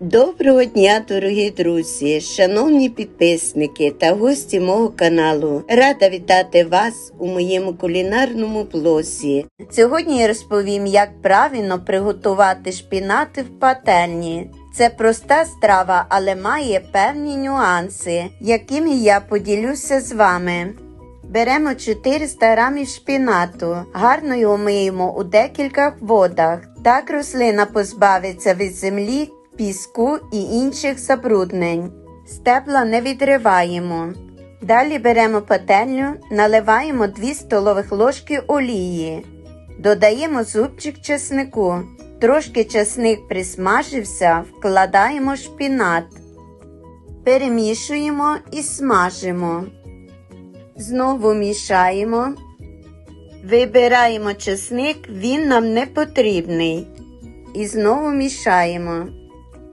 Доброго дня, дорогі друзі, шановні підписники та гості мого каналу. Рада вітати вас у моєму кулінарному блозі. Сьогодні я розповім, як правильно приготувати шпінати в пательні. Це проста страва, але має певні нюанси, якими я поділюся з вами. Беремо 400 грамів шпінату, гарно його миємо у декількох водах. Так рослина позбавиться від землі, піску і інших забруднень. Стебла не відриваємо. Далі беремо пательню, наливаємо 2 столових ложки олії. Додаємо зубчик чеснику. Трошки чесник присмажився, вкладаємо шпінат. Перемішуємо і смажимо. Знову мішаємо. Вибираємо чесник, він нам не потрібний. І знову мішаємо.